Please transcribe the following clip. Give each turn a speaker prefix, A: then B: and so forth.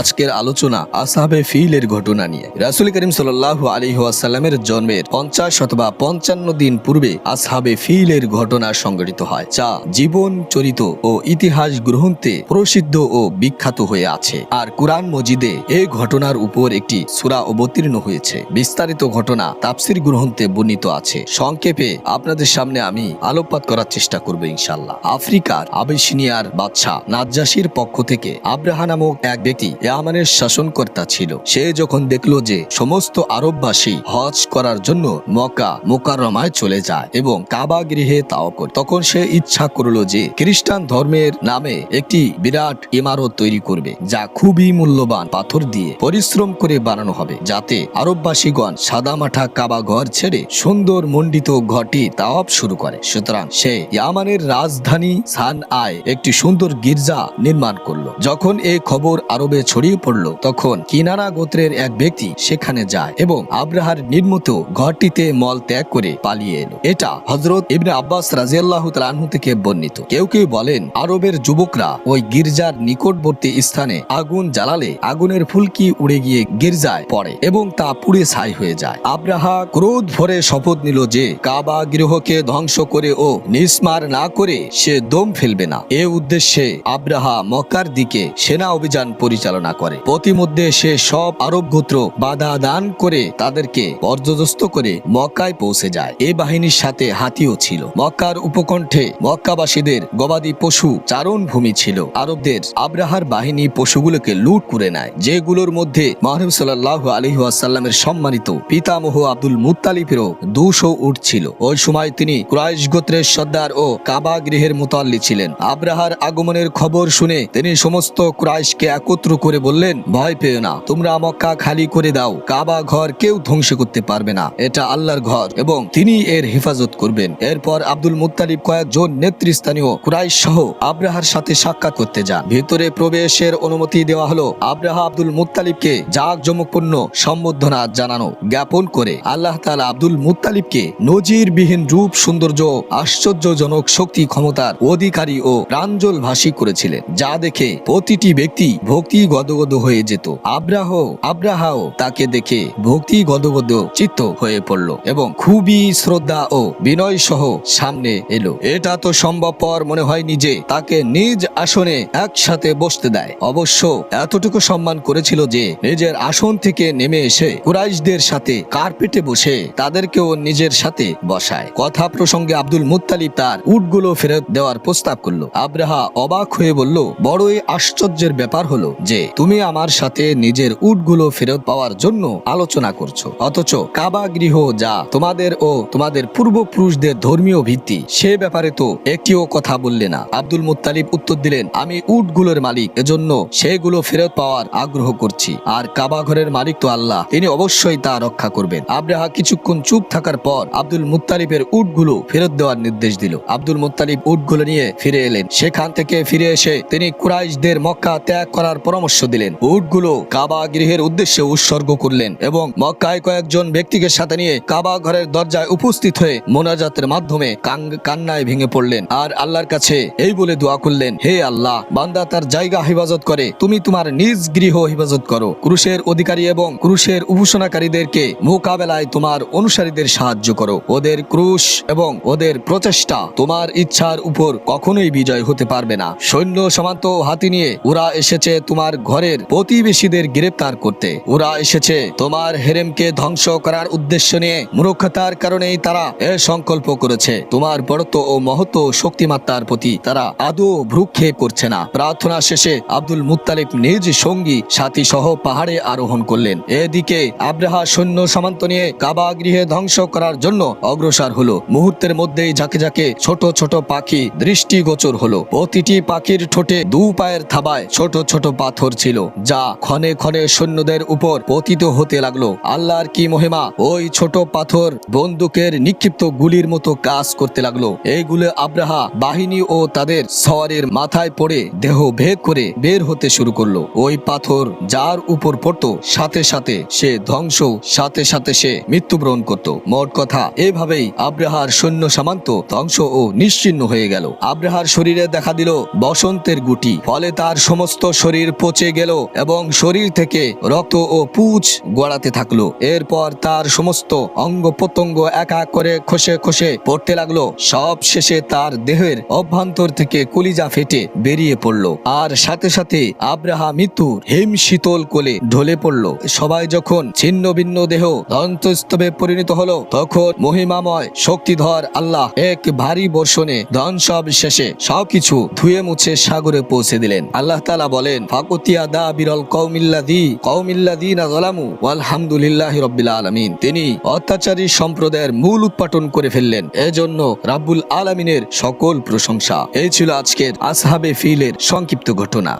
A: আজকের আলোচনা আসাবে ফিলের ঘটনা নিয়ে। রাসুল করিম সাল আলী ওয়াসাল্লামের জন্মের পঞ্চাশ অথবা পঞ্চান্ন দিন পূর্বে আসহাবে ফিলের ঘটনা সংঘটিত হয়, যা জীবন চরিত ও ইতিহাস গ্রহণতে প্রসিদ্ধ ও বিখ্যাত হয়ে আছে। আর কুরআন মজিদে এই ঘটনার উপর একটি সূরা অবতীর্ণ হয়েছে। বিস্তারিত ঘটনা তাফসির গ্রহণতে বর্ণিত আছে। সংক্ষেপে আপনাদের সামনে আমি আলোকপাত করার চেষ্টা করব ইনশাল্লাহ আফ্রিকার আবেশিনিয়ার বাদশাহ নাজ্জাসির পক্ষ থেকে আব্রাহা নামক এক ব্যক্তি ইয়ামানের শাসনকর্তা ছিল। সে যখন দেখল যে সমস্ত আরববাসী হজ করার জন্য মক্কা মোকাররমায় চলে যায় এবং কাবা গৃহে তাও করে, তখন সে ইচ্ছা করল যে খ্রিস্টান ধর্মের নামে একটি বিরাট ইমারত তৈরি করবে, যা খুবই মূল্যবান পাথর দিয়ে পরিশ্রম করে বানানো হবে, যাতে আরববাসীগণ সাদামাঠা কাবা ঘর ছেড়ে সুন্দর মণ্ডিত ঘরটি তাওয়াব শুরু করে। সুতরাং সে ইয়ামানের রাজধানী সান আয় একটি সুন্দর গির্জা নির্মাণ করল। যখন এই খবর আরবে ছড়িয়ে পড়ল, তখন কিনারা গোত্রের এক ব্যক্তি সেখানে যায় এবং আব্রাহার নির্মিত ঘরটিতে মল ত্যাগ করে পালিয়ে এলো। এটা হজরত ইবনে আব্বাস রাজিয়াল্লাহ তালাহু থেকে বর্ণিত। কেউ কেউ বলেন, আরবের যুবকরা ওই গির্জার নিকটবর্তী স্থানে আগুন জ্বালালে আগুনের ফুলকি উড়ে গিয়ে গির্জায় পড়ে এবং তা পুড়ে ছাই হয়ে যায়। আব্রাহা ক্রোধ ভরে শপথ নিল যে, কাবা গৃহকে ধ্বংস করে ও নিসমার না করে সে দম ফেলবে না। এ উদ্দেশ্যে আব্রাহা মক্কার দিকে সেনা অভিযান পরিচালনা করে। প্রতিমধ্যে সে সব আরব গোত্র বাধা দান করে তাদেরকে পর্যদস্ত করে মক্কায় পৌঁছে যায়। এ বাহিনীর সাথে হাতিও ছিল। মক্কার উপকণ্ঠে মক্কাবাসীদের গবাদি পশু চারণ ভূমি ছিল। আরবদের আব্রাহার বাহিনী পশুগুলোকে লুট করে নেয়, যেগুলোর মধ্যে মাহরুম সাল্লাহ আলহি আসাল্লামের সম্মানিত পিতামহ আব্দুল মুতালিফেরও দুশো উট ছিল। ওই সময় তিনি কুরাইশ গোত্রের সর্দার ও কাবা গৃহের মোতাল্লি ছিলেন। আব্রাহার আগমনের খবর শুনে তিনি সমস্ত ক্রাইশকে একত্র করে বললেন, ভয় পেও না, তোমরা মক্কা খালি করে দাও, কাবা ঘর কেউ ধ্বংস করতে পারবে না, এটা আল্লাহর ঘর এবং তিনি এর হেফাজত করবেন। এরপর আব্দুল মুত্তালিব কয়েকজন নেতৃস্থানীয় কুরাইশ সহ আব্রাহার সাথে সাক্ষাৎ করতে যান। ভিতরে প্রবেশের অনুমতি দেওয়া হলো আব্রাহা আব্দুল মুত্তালিবকে জাক জমকপূর্ণ সম্বোধনা জানানো, জ্ঞাপন করে। আল্লাহ তালা আব্দুল মুত্তালিবকে নজিরবিহীন রূপ, সৌন্দর্য, আশ্চর্যজনক শক্তি, ক্ষমতার অধিকারী ও প্রাঞ্জল ভাষী করেছিলেন যা দেখে প্রতিটি ব্যক্তি ভক্তি গদগদ হয়ে যেত। আব্রাহ আব্রাহাও তাকে দেখে ভক্তি গদগদ চিত্ত হয়ে পড়ল এবং খুবই শ্রদ্ধা ও বিনয় সহ সামনে এলো। এটা তো সম্ভবপর মনে হয়নি যে তাকে নিজ আসনে একসাথে বসতে দেয়। অবশ্য এতটুকু সম্মান করেছিল যে নিজের আসন থেকে নেমে এসে কুরাইশদের সাথে কার্পেটে বসে তাদেরকেও নিজের সাথে বসায়। কথা প্রসঙ্গে আব্দুল মুত্তালিব তার উটগুলো ফেরত দেওয়ার প্রস্তাব করল। আব্রাহা অবাক হয়ে বলল বড়ই আশ্চর্যের ব্যাপার হলো যে, তুমি আমার সাথে নিজের উটগুলো ফেরত পাওয়ার জন্য আলোচনা করছ। অথচ কাবা গৃহ যা তোমাদের ও তোমাদের পূর্বপুরুষদের ধর্মীয় ভিত্তি, সে ব্যাপারে তো একটিও কথা বললে না। আব্দুল মুত্তালিব উত্তর দিলেন, আমি উটগুলোর মালিক, এজন্য সেগুলো ফেরত পাওয়ার আগ্রহ করছি। আর কাবা ঘরের মালিক তো আল্লাহ, তিনি অবশ্যই তা রক্ষা করবেন। আব্রাহা কিছুক্ষণ চুপ থাকার পর আব্দুল মুত্তালিবের উটগুলো ফেরত দেওয়ার নির্দেশ দিল। আব্দুল মুত্তালিব উটগুলো নিয়ে ফিরে এলেন। সেখান থেকে ফিরে এসে তিনি কুরাইশদের মক্কা ত্যাগ করার পরামর্শ দিলেন। উটগুলো কাবা গৃহের উদ্দেশ্যে উৎসর্গ করলেন এবং মক্কায় কয়েকজন ব্যক্তিকে সাথে নিয়ে কাবা ঘরের দরজায় উপস্থিত হয়ে মোনাজাতের মাধ্যমে কান্নায় ভেঙে পড়লেন। আর আল্লাহর কাছে এই বলে দোয়া করলেন, হে আল্লাহ, বান্দা তার জায়গা হেফাজত করে। তুমি তোমার নিজ গৃহ হেফাজত করো। ক্রুশের অধিকারী এবং ক্রুশের উপাসনাকারীদেরকে মোকাবেলায় তোমার অনুসারীদের সাহায্য করো। ওদের ক্রুশ এবং ওদের প্রচেষ্টা তোমার ইচ্ছার উপর কখনোই বিজয় হতে পারবে না। সৈন্য সমান্ত হাতি নিয়ে ওরা এসেছে তোমার ঘরের প্রতিবেশীদের গ্রেপ্তার করতে। ওরা এসেছে তোমার হেরেমকে ধ্বংস করার উদ্দেশ্য নিয়ে। মূর্খতার কারণেই তারা এ সংকল্প করেছে। তোমার বড়ত্ব ও মহত্ব শক্তিমাত্রার প্রতি তারা আদৌ ভ্রুক্ষেপ করছে না। প্রার্থনা শেষে আব্দুল মুত্তালিব নিজ সঙ্গী সাথী সহ পাহাড়ে আরোহণ করলেন। এদিকে আব্রাহা সৈন্য সামান্ত নিয়ে কাবা গৃহে ধ্বংস করার জন্য অগ্রসর হলো। মুহূর্তের মধ্যেই ঝাঁকে ঝাঁকে ছোট ছোট পাখি দৃষ্টিগোচর হলো। প্রতিটি পাখির ঠোঁটে দু পায়ের থাবায় ছোট ছোট পাথর ছিল, যা ক্ষণে ক্ষণে সৈন্যদের উপর পতিত হতে লাগল। আল্লাহর কি মহিমা? ওই ছোট পাথর বন্দুকের নিক্ষিপ্ত গুলির মতো কাজ করতে লাগল। এইগুলো আব্রাহা বাহিনী ও তাদের সওয়ারের মাথায় পড়ে দেহ ভেদ করে বের হতে শুরু করল। ওই পাথর যার উপর পড়তো, সাথে সাথে সে ধ্বংস, সাথে সাথে সে মৃত্যুবরণ করত। মোট কথা, এভাবেই আব্রাহার সৈন্য সামান্ত ধ্বংস ও নিশ্চিন্ন হয়ে গেল। আব্রাহার শরীরে দেখা দিল বসন্তের গুটি। ফলে তার সমস্ত শরীর পচে গেল এবং শরীর থেকে রক্ত ও পুঁজ গড়াতে থাকল। এরপর তার সমস্ত অঙ্গ প্রত্যঙ্গ এক করে খসে খসে পড়তে লাগল। সব শেষে তার দেহের অভ্যন্তর থেকে কলিজা ফেটে বেরিয়ে পড়ল। আর সাথে সাথে আব্রাহা মৃত্যুর হিম শীতল কোলে ঢলে পড়ল। সবাই যখন ছিন্ন ভিন্ন দেহ ধ্বংসস্তবে পরিণত হলো, তখন মহিমাময় শক্তিধর আল্লাহ এক ভারী বর্ষণে ধ্বংস সব শেষে সবকিছু ধুয়ে মুছে সাগরে পৌঁছে দিলেন। আল্লাহ তালা বলেন, ফাকুতিয়া দা বিরল আলমিন। তিনি অত্যাচারী সম্প্রদায়ের মূল উৎপাটন করে ফেললেন। এজন্য রাব্বুল আলমিনের সকল প্রশংসা। এই ছিল আজকের আসহাবে ফিলের সংক্ষিপ্ত ঘটনা।